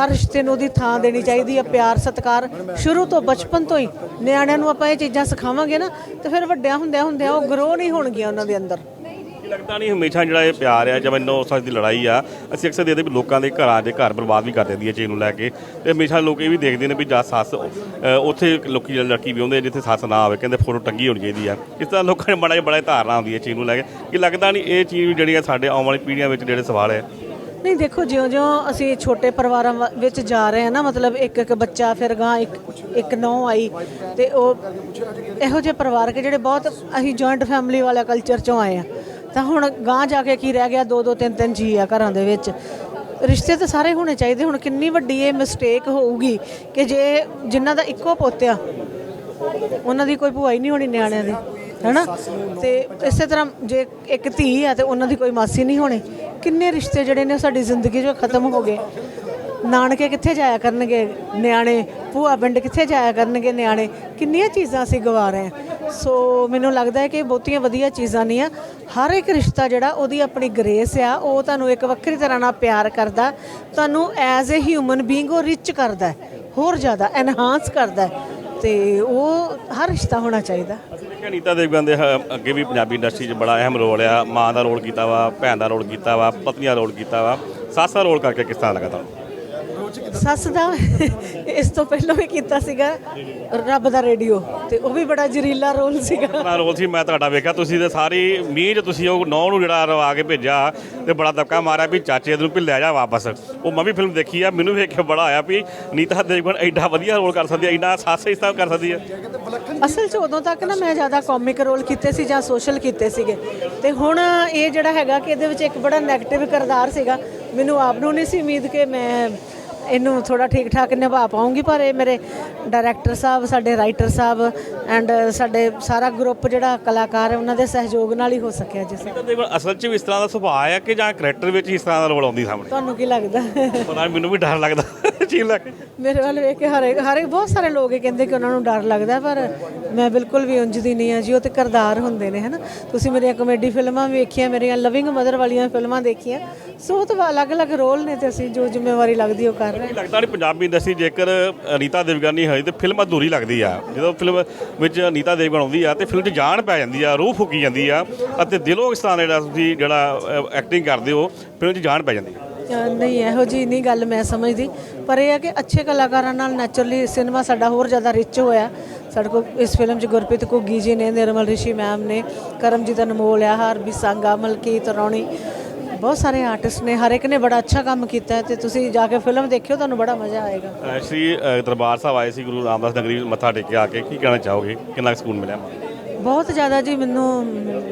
ਹਰ ਰਿਸ਼ਤੇ ਨੂੰ ਉਹਦੀ ਥਾਂ ਦੇਣੀ ਚਾਹੀਦੀ ਹੈ, ਪਿਆਰ, ਸਤਿਕਾਰ। ਸ਼ੁਰੂ ਤੋਂ ਬਚਪਨ ਤੋਂ ਹੀ ਨਿਆਣਿਆਂ ਨੂੰ ਆਪਾਂ ਇਹ ਚੀਜ਼ਾਂ ਸਿਖਾਵਾਂਗੇ ਨਾ, ਤੇ ਫਿਰ ਵੱਡਿਆਂ ਹੁੰਦਿਆਂ ਹੁੰਦਿਆਂ ਉਹ ਗਰੋ ਨਹੀਂ ਹੋਣਗੀਆਂ ਉਹਨਾਂ ਦੇ ਅੰਦਰ। ਲੱਗਦਾ ਨਹੀਂ ਹਮੇਸ਼ਾ ਜਿਹੜਾ ਇਹ ਪਿਆਰ ਆ ਜਿਵੇਂ ਨੌ ਸੱਸ ਦੀ ਲੜਾਈ ਆ, ਅਸੀਂ ਅਕਸਰ ਦੇਖਦੇ ਵੀ ਲੋਕਾਂ ਦੇ ਘਰਾਂ ਦੇ ਘਰ ਬਰਬਾਦ ਵੀ ਕਰ ਦਿੰਦੀ ਹੈ ਚੀਜ਼ ਨੂੰ ਲੈ ਕੇ। ਤੇ ਹਮੇਸ਼ਾ ਲੋਕ ਇਹ ਵੀ ਦੇਖਦੇ ਨੇ ਵੀ ਜਾਂ ਸੱਸ ਉੱਥੇ ਲੋਕੀ ਜਿਹੜੇ ਲੜਕੀ ਵੀ ਆਉਂਦੇ ਜਿੱਥੇ ਸੱਸ ਨਾ ਆਵੇ, ਕਹਿੰਦੇ ਫੋਟੋ ਟੰਗੀ ਹੋਣੀ ਚਾਹੀਦੀ ਆ। ਇਸ ਤਰ੍ਹਾਂ ਲੋਕਾਂ ਨੇ ਬੜਾ ਬੜਾ ਧਾਰਨਾ ਆਉਂਦੀ ਹੈ ਚੀਜ਼ ਨੂੰ ਲੈ ਕੇ। ਕਿ ਲੱਗਦਾ ਨਹੀਂ ਇਹ ਚੀਜ਼ ਜਿਹੜੀ ਆ ਸਾਡੇ ਆਉਣ ਵਾਲੀ ਪੀੜ੍ਹੀਆਂ ਵਿੱਚ ਜਿਹੜੇ ਸਵਾਲ ਹੈ? ਨਹੀਂ, ਦੇਖੋ, ਜਿਉਂ-ਜਿਉਂ ਅਸੀਂ ਛੋਟੇ ਪਰਿਵਾਰਾਂ ਵ- ਵਿੱਚ ਜਾ ਰਹੇ ਹਾਂ ਨਾ, ਮਤਲਬ ਇੱਕ ਇੱਕ ਬੱਚਾ ਫਿਰ ਗਾਂ ਇੱਕ ਇੱਕ ਨੌ ਆਈ ਤੇ ਉਹ ਇਹੋ ਜਿਹੇ ਪਰਿਵਾਰਕ ਜਿਹੜੇ ਬਹੁਤ ਅਸੀਂ ਜੁਆਇੰਟ ਫੈਮਿਲੀ ਵਾਲਾ ਕਲਚਰ ਚੋਂ ਆਏ ਆ ਤਾਂ ਹੁਣ ਗਾਂ ਜਾ ਕੇ ਕੀ ਰਹਿ ਗਿਆ? ਦੋ ਦੋ, ਤਿੰਨ ਤਿੰਨ ਜੀ ਆ ਘਰਾਂ ਦੇ ਵਿੱਚ। ਰਿਸ਼ਤੇ ਤਾਂ ਸਾਰੇ ਹੋਣੇ ਚਾਹੀਦੇ। ਹੁਣ ਕਿੰਨੀ ਵੱਡੀ ਇਹ ਮਿਸਟੇਕ ਹੋਊਗੀ ਕਿ ਜੇ ਜਿਨ੍ਹਾਂ ਦਾ ਇੱਕੋ ਪੋਤਿਆ ਉਹਨਾਂ ਦੀ ਕੋਈ ਭੂਆ ਨਹੀਂ ਹੋਣੀ ਨਿਆਣਿਆਂ ਦੀ, ਹੈਨਾ? ਤੇ ਇਸੇ ਤਰ੍ਹਾਂ ਜੇ ਇੱਕ ਧੀ ਆ ਤੇ ਉਹਨਾਂ ਦੀ ਕੋਈ ਮਾਸੀ ਨਹੀਂ ਹੋਣੀ। ਕਿੰਨੇ ਰਿਸ਼ਤੇ ਜਿਹੜੇ ਨੇ ਸਾਡੀ ਜ਼ਿੰਦਗੀ 'ਚੋਂ ਖਤਮ ਹੋ ਗਏ। ਨਾਨਕੇ ਕਿੱਥੇ ਜਾਇਆ ਕਰਨਗੇ? ਨਿਆਣੇ, ਭੂਆ ਪਿੰਡ ਕਿੱਥੇ ਜਾਇਆ ਕਰਨਗੇ ਨਿਆਣੇ? ਕਿੰਨੀਆਂ ਚੀਜ਼ਾਂ ਅਸੀਂ ਗਵਾ ਰਹੇ ਹਾਂ। ਸੋ ਮੈਨੂੰ ਲੱਗਦਾ ਹੈ ਕਿ ਬਹੁਤੀਆਂ ਵਧੀਆ ਚੀਜ਼ਾਂ ਨਹੀਂ ਆ। ਹਰ ਇੱਕ ਰਿਸ਼ਤਾ ਜਿਹੜਾ, ਉਹਦੀ ਆਪਣੀ ਗ੍ਰੇਸ ਆ, ਉਹ ਤੁਹਾਨੂੰ ਇੱਕ ਵੱਖਰੀ ਤਰ੍ਹਾਂ ਨਾਲ ਪਿਆਰ ਕਰਦਾ, ਤੁਹਾਨੂੰ ਐਜ਼ ਅ ਹਿਊਮਨ ਬੀਇੰਗ ਉਹ ਰਿਚ ਕਰਦਾ ਹੋਰ ਜ਼ਿਆਦਾ ਐਨਹਾਂਸ ਕਰਦਾ ਹੈ। ਤੇ ਉਹ ਹਰ ਰਿਸ਼ਤਾ ਹੋਣਾ ਚਾਹੀਦਾ। ਅਸੀਂ ਦੇਖਿਆ ਨੀਤਾ ਦੇਵਗਨ ਦੇ ਅੱਗੇ ਵੀ ਪੰਜਾਬੀ ਇੰਡਸਟਰੀ 'ਚ ਬੜਾ ਅਹਿਮ ਰੋਲ ਆ। ਮਾਂ ਦਾ ਰੋਲ ਕੀਤਾ ਵਾ, ਭੈਣ ਦਾ ਰੋਲ ਕੀਤਾ ਵਾ ਪਤਨੀ ਦਾ ਰੋਲ ਕੀਤਾ ਵਾ। ਸੱਸ ਦਾ ਰੋਲ ਕਰਕੇ ਕਿਸ ਤਰ੍ਹਾਂ ਲੱਗਾ ਤੁਹਾਨੂੰ? ਸੱਸ ਦਾ ਇਸ ਤੋਂ ਪਹਿਲਾਂ ਵੀ ਕੀਤਾ ਸੀਗਾ ਰੱਬ ਦਾ ਰੇਡੀਓ ਤੇ ਉਹ ਵੀ ਬੜਾ ਜ਼ਰੀਲਾ ਰੋਲ ਸੀਗਾ। ਆਪਣਾ ਰੋਲ ਸੀ ਮੈਂ ਤੁਹਾਡਾ ਵੇਖਿਆ ਤੁਸੀਂ ਤੇ ਸਾਰੀ ਮੀਂਹ 'ਚ ਤੁਸੀਂ ਉਹ ਨੌ ਨੂੰ ਜਿਹੜਾ ਰਵਾ ਕੇ ਭੇਜਿਆ ਤੇ ਬੜਾ ਦਬਕਾ ਮਾਰਿਆ ਵੀ ਚਾਚੇ ਨੂੰ ਵੀ ਲੈ ਜਾ ਵਾਪਸ। ਉਹ ਮੈਂ ਵੀ ਫਿਲਮ ਦੇਖੀ ਆ ਮੈਨੂੰ ਵੇਖ ਕੇ ਬੜਾ ਆਇਆ ਵੀ ਨੀਤਾ ਦੇਵਗਨ ਐਡਾ ਵਧੀਆ ਰੋਲ ਕਰ ਸਕਦੀ ਹੈ ਐਡਾ ਸੱਸ ਇਸ ਤਰ੍ਹਾਂ ਕਰ ਸਕਦੀ ਹੈ ਅਸਲ 'ਚ ਉਦੋਂ ਤੱਕ ਨਾ ਮੈਂ ਜ਼ਿਆਦਾ ਕਾਮਿਕ ਰੋਲ ਕੀਤੇ ਸੀ ਜਾਂ ਸੋਸ਼ਲ ਕੀਤੇ ਸੀਗੇ। ਤੇ ਹੁਣ ਇਹ ਜਿਹੜਾ ਹੈਗਾ ਕਿ ਇਹਦੇ ਵਿੱਚ ਇੱਕ ਬੜਾ 네ਗੇਟਿਵ ਕਿਰਦਾਰ ਸੀਗਾ। ਮੈਨੂੰ ਆਪ ਨੂੰ ਨਹੀਂ ਸੀ ਉਮੀਦ ਕਿ ਮੈਂ ਇਹਨੂੰ ਥੋੜਾ ਠੀਕ ਠਾਕ ਨਿਭਾ ਪਾਉਂਗੀ ਪਰ ਇਹ ਮੇਰੇ ਡਾਇਰੈਕਟਰ ਸਾਹਿਬ ਸਾਡੇ ਰਾਈਟਰ ਸਾਹਿਬ ਐਂਡ ਸਾਡੇ ਸਾਰਾ ਗਰੁੱਪ ਜਿਹੜਾ ਕਲਾਕਾਰ ਹੈ ਉਹਨਾਂ ਦੇ ਸਹਿਯੋਗ ਨਾਲ ਹੀ ਹੋ ਸਕਿਆ ਜਿਸ ਦੇਖੋ ਅਸਲ 'ਚ ਵੀ ਇਸ ਤਰ੍ਹਾਂ ਦਾ ਸੁਭਾਅ ਹੈ ਕਿ ਜਾਂ ਕਰੈਕਟਰ ਵਿੱਚ ਇਸ ਤਰ੍ਹਾਂ ਦਾ ਰੋਲ ਆਉਂਦੀ ਸਾਹਮਣੇ। ਤੁਹਾਨੂੰ ਕੀ ਲੱਗਦਾ? ਪਤਾ ਮੈਨੂੰ ਵੀ ਡਰ ਲੱਗਦਾ ਲੱਗ ਮੇਰੇ ਵੱਲ ਵੇਖ ਕੇ ਹਰੇ ਹਰੇ ਬਹੁਤ ਸਾਰੇ ਲੋਕ ਇਹ ਕਹਿੰਦੇ ਕਿ ਉਹਨਾਂ ਨੂੰ ਡਰ ਲੱਗਦਾ ਪਰ ਮੈਂ ਬਿਲਕੁਲ ਵੀ ਉਂਝ ਦੀ ਨਹੀਂ ਆ ਜੀ, ਉਹ ਤੇ ਕਰਦਾਰ ਹੁੰਦੇ ਨੇ, ਹਨਾ? ਤੁਸੀਂ ਮੇਰੀਆਂ ਕਮੇਡੀ ਫਿਲਮਾਂ ਵੀ ਵੇਖੀਆਂ, ਮੇਰੀਆਂ ਲਵਿੰਗ ਮਦਰ ਵਾਲੀਆਂ ਫਿਲਮਾਂ ਦੇਖੀਆਂ ਸੋ ਉਹ ਤਾਂ ਅਲੱਗ-ਅਲੱਗ ਰੋਲ ਨੇ ਤੇ ਅਸੀਂ ਜੋ ਜ਼ਿੰਮੇਵਾਰੀ ਲੱਗਦੀ ਉਹ ਕਰ ਰਹੇ ਹਾਂ। ਲੱਗਦਾ ਨਹੀਂ ਪੰਜਾਬੀ ਇੰਡਸਟਰੀ ਜੇਕਰ ਅਨੀਤਾ ਦੇਵਗਨ ਹੋਈ ਤੇ ਫਿਲਮ ਅਧੂਰੀ ਲੱਗਦੀ ਆ। ਜਦੋਂ ਫਿਲਮ ਵਿੱਚ ਅਨੀਤਾ ਦੇਵਗਨ ਆਉਂਦੀ ਆ ਤੇ ਫਿਲਮ 'ਚ ਜਾਨ ਪੈ ਜਾਂਦੀ ਆ, ਰੂਹ ਫੁੱਕੀ ਜਾਂਦੀ ਆ ਅਤੇ ਦਿਲੋਂ ਇਸ ਤਰ੍ਹਾਂ ਜਿਹੜਾ ਤੁਸੀਂ ਜਿਹੜਾ ਐਕਟਿੰਗ ਕਰਦੇ ਹੋ, ਫਿਲਮ 'ਚ ਜਾਨ ਪੈ ਜਾਂਦੀ ਆ। ਨਹੀਂ, ਇਹੋ ਜੀ ਨਹੀਂ ਗੱਲ ਮੈਂ ਸਮਝਦੀ। ਪਰ ਇਹ ਹੈ ਕਿ ਅੱਛੇ ਕਲਾਕਾਰਾਂ ਨਾਲ ਨੈਚੁਰਲੀ ਸਿਨੇਮਾ ਸਾਡਾ ਹੋਰ ਜ਼ਿਆਦਾ ਰਿਚ ਹੋਇਆ। ਸਾਡੇ ਕੋਲ ਇਸ ਫਿਲਮ 'ਚ ਗੁਰਪ੍ਰੀਤ ਘੁੱਗੀ ਜੀ ਨੇ, ਨਿਰਮਲ ਰਿਸ਼ੀ ਮੈਮ ਨੇ, ਕਰਮਜੀਤ ਅਨਮੋਲ ਆ, ਹਰਬੀ ਸੰਗਾ, ਮਲਕੀਤ ਰੌਣੀ। ਬਹੁਤ ਸਾਰੇ ਆਰਟਿਸਟ ਨੇ, ਹਰ ਇੱਕ ਨੇ ਬੜਾ ਅੱਛਾ ਕੰਮ ਕੀਤਾ ਹੈ ਤੇ ਤੁਸੀਂ ਜਾ ਕੇ ਫਿਲਮ ਦੇਖਿਓ, ਤੁਹਾਨੂੰ ਬੜਾ ਮਜ਼ਾ ਆਏਗਾ। ਸ਼੍ਰੀ ਦਰਬਾਰ ਸਾਹਿਬ ਆਏ ਸੀ ਗੁਰੂ ਰਾਮਦਾਸ ਨਗਰੀ ਮੱਥਾ ਟੇਕ ਕੇ ਆ ਕੇ। ਕੀ ਕਹਿਣਾ ਚਾਹੋਗੇ? ਕਿੰਨਾ ਕੁ ਸਕੂਨ ਮਿਲਿਆ? ਬਹੁਤ ਜ਼ਿਆਦਾ ਜੀ ਮੈਨੂੰ